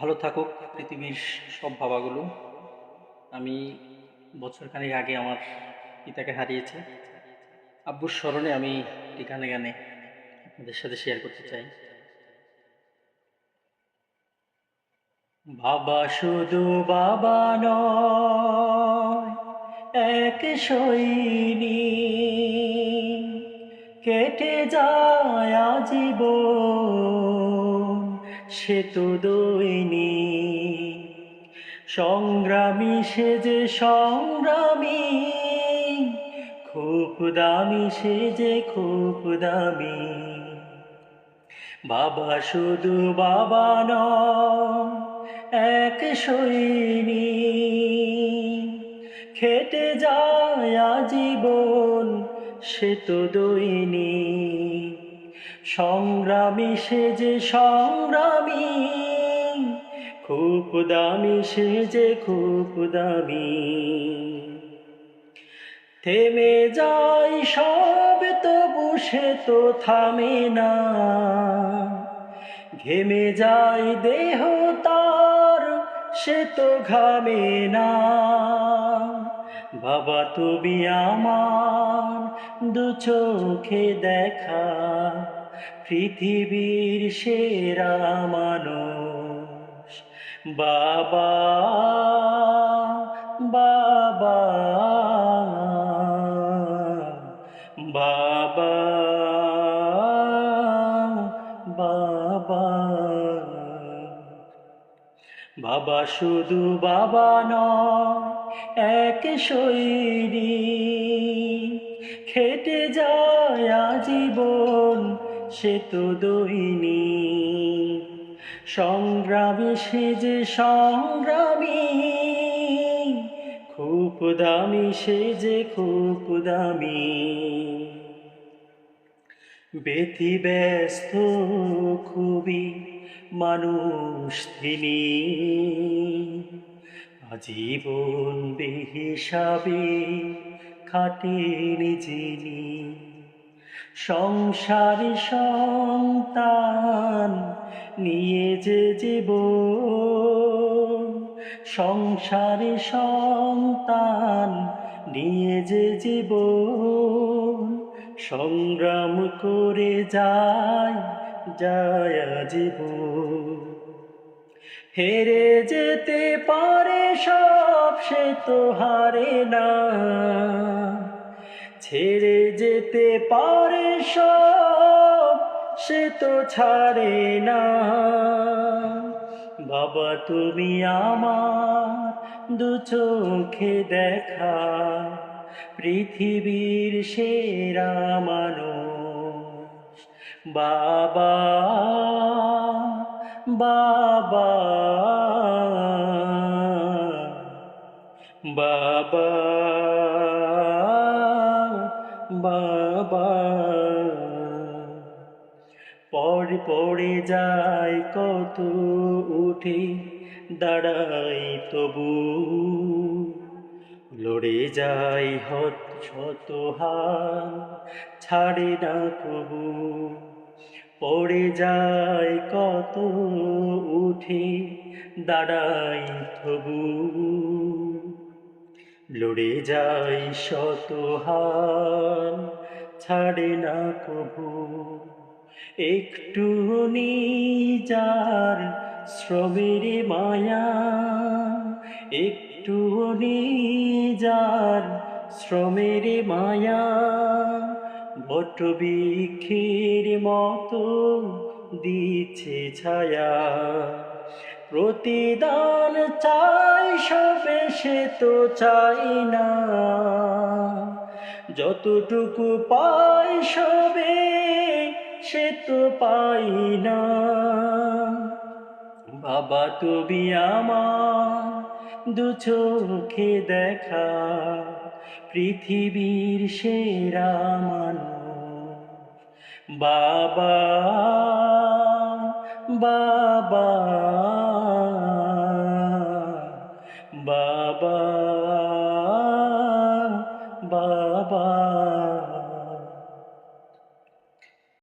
ভালো থাকুক পৃথিবীর সব বাবাগুলো। আমি বছরখানেক আগে আমার পিতাকে হারিয়েছি। আব্বুর স্মরণে আমি একটি গানে গানে আপনাদের সাথে শেয়ার করতে চাই। বাবা শুধু বাবা নয়, এক সৈনিক কেটে যায় আজীবন। সে তো দৈনিক। সংগ্রামী সে যে সংগ্রামী, খুব দামি সে যে খুব দামি। বাবা শুধু বাবা নয়, এক সৈনিক। খেটে যায় আজীবন, সে তো দৈনিক। সংগ্রামী সে যে সংগ্রামী, খুব দামি সে যে খুব দামি। থেমে যাই সব, তবু সে তো থামে না। ঘেমে যায় দেহ তার, সে তো ঘামে না। বাবা তুমি আমার, দু চোখে দেখা। পৃথিবীর সেরা মানুষ। বাবা বাবা বাবা বাবা। বাবা শুধু বাবা নয়, এক শৈরী খেটে যায় আজীবন সে তো দৈনিক। সংগ্রামী সে যে সংগ্রামী, খুব দামি সে যে খুব দামি। বেথি ব্যস্ত খুবই মানুষ তিনি। আজীবন বেহিসাবে খাটেন যিনি। সংসারে সন্তান নিয়ে যে জীবন, সংসারে সন্তান নিয়ে যে জীবন, সংগ্রাম করে যায় যায় জীবন হেরে যেতে পারে সব, সে তো হারে না। ছেড়ে যেতে পারে সব, সে তো ছাড়ে না। বাবা, তুমি আমার দু চোখে দেখা, পৃথিবীর সেরা মানুষ। বাবা বাবা বাবা। বাবা। পড়ে পড়ে যায় কত উঠে দাঁড়াই তবু। লড়ে যাই হত শত হান ছাড়ে না প্রভু পড়ে যায় কত উঠে দাঁড়াই তবু। লড়ে যাই শত হান ছাড়ে না প্রভু একটু যার শ্রমের মায়া, একটু যার শ্রমের মায়া বটবৃক্ষের মতো দিচ্ছে ছায়া। প্রতিদান চাই সবে সে তো চাই না। যতটুকু পাই সবে, সে তো পাই না। বাবা তুমি আমার দু চোখে দেখা, পৃথিবীর সেরা মানুষ। বাবা বাবা বাবা।